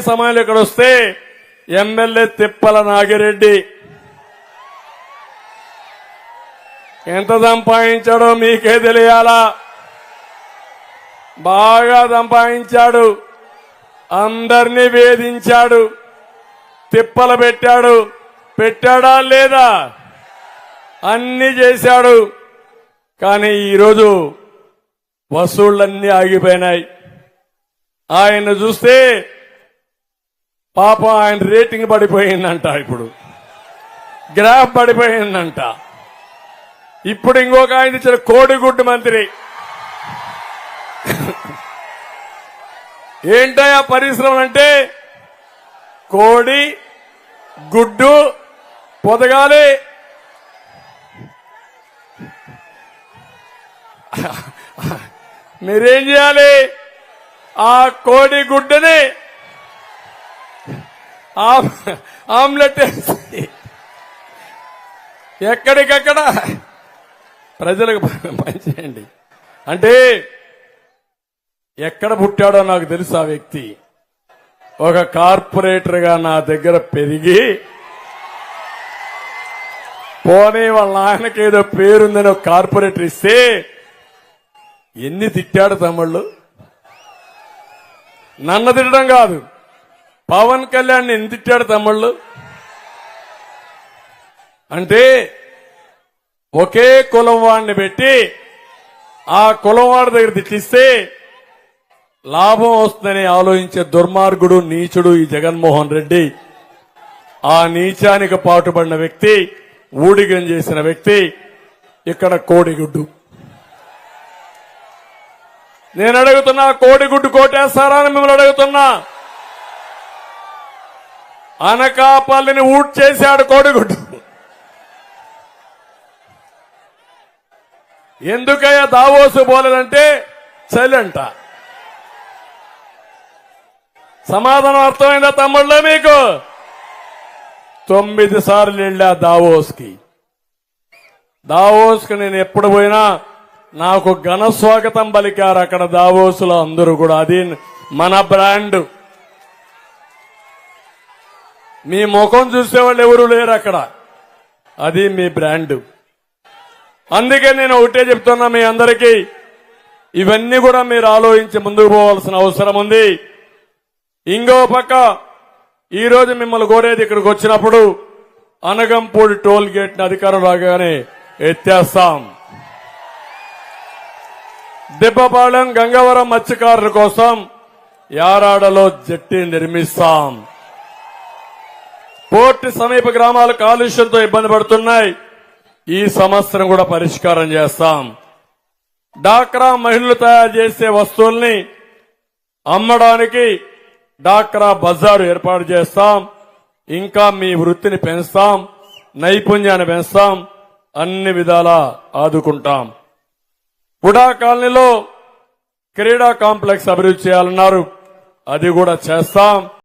సమయంలో ఇక్కడ వస్తే ఎమ్మెల్యే తిప్పల నాగిరెడ్డి. ఎంత సంపాదించాడో మీకే తెలియాలా. బాగా సంపాదించాడు. అందరినీ వేధించాడు. తిప్పలు పెట్టాడు. పెట్టాడా లేదా? అన్ని చేశాడు. కానీ ఈరోజు వసూళ్ళన్నీ ఆగిపోయినాయి. ఆయన చూస్తే పాపం ఆయన రేటింగ్ పడిపోయిందంట ఇప్పుడు. గ్రాఫ్ పడిపోయిందంట. ఇప్పుడు ఇంకొక ఆయన ఇచ్చిన కోడిగుడ్డు మంత్రి. ఏంటయ్యా పరిశ్రమలు అంటే? కోడి గుడ్డు పొదగాలి. మీరేం చేయాలి? ఆ కోడి గుడ్డని ఆమ్లెట్ వేసి ఎక్కడికక్కడ ప్రజలకు పనిచేయండి అంటే ఎక్కడ పుట్టాడో నాకు తెలుసు ఆ వ్యక్తి. ఒక కార్పొరేటర్గా నా దగ్గర పెరిగి పోనీ వాళ్ళ నాయనకి ఏదో పేరుందని ఒక కార్పొరేటర్ ఇస్తే ఎన్ని తిట్టాడు తమ్ముళ్ళు? నన్ను తిట్టడం కాదు. పవన్ కళ్యాణ్ ఎన్ని తిట్టాడు తమ్ముళ్ళు? అంటే ఒకే కులం వాడిని పెట్టి ఆ కులం వాడి దగ్గర తిట్టిస్తే లాభం వస్తుందని ఆలోచించే దుర్మార్గుడు నీచుడు ఈ జగన్మోహన్ రెడ్డి. ఆ నీచానికి పాటుపడిన వ్యక్తి ఊడిగం చేసిన వ్యక్తి ఇక్కడ కోడిగుడ్డు. నేను అడుగుతున్నా కోడిగుడ్డు కోటేస్తారా అని మిమ్మల్ని అడుగుతున్నా. అనకాపల్లిని ఊట్ చేశాడు కోడిగుడ్డు. ఎందుకయ్యా దావోసు పోలేదంటే చలంట సమాధానం అర్థమైందా తమ్ముళ్ళ మీకు? తొమ్మిది సార్లు వెళ్ళా దావోస్కి. దావోస్కి నేను ఎప్పుడు పోయినా నాకు ఘన స్వాగతం పలికారు అక్కడ దావోసులో అందరూ కూడా. అది మన బ్రాండ్. మీ ముఖం చూసేవాళ్ళు ఎవరు లేరు అక్కడ. అది మీ బ్రాండ్. అందుకే నేను ఒకటే చెప్తున్నా మీ అందరికీ ఇవన్నీ కూడా మీరు ఆలోచించి ముందుకు పోవాల్సిన అవసరం ఉంది. ఇంకో పక్క ఈరోజు మిమ్మల్ని కోరేది ఇక్కడికి వచ్చినప్పుడు అనగంపూడి టోల్ గేట్ అధికారం రాగానే ఎత్తేస్తాం. దిబ్బపాళెం గంగవరం మత్స్యకారుల కోసం యారాడలో జట్టి నిర్మిస్తాం. పోర్టు సమీప గ్రామాలు కాలుష్యంతో ఇబ్బంది పడుతున్నాయి. ఈ సమస్యను కూడా పరిష్కారం చేస్తాం. డాక్రా మహిళలు తయారు చేసే వస్తువుల్ని అమ్మడానికి డాక్రా బజారు ఏర్పాటు చేస్తాం. ఇంకా మీ వృత్తిని పెంచుతాం నైపుణ్యాన్ని పెంచుతాం అన్ని విధాలా ఆదుకుంటాం. హుడా కాలనీలో క్రీడా కాంప్లెక్స్ అభివృద్ధి చేయాలన్నారు. అది కూడా చేస్తాం.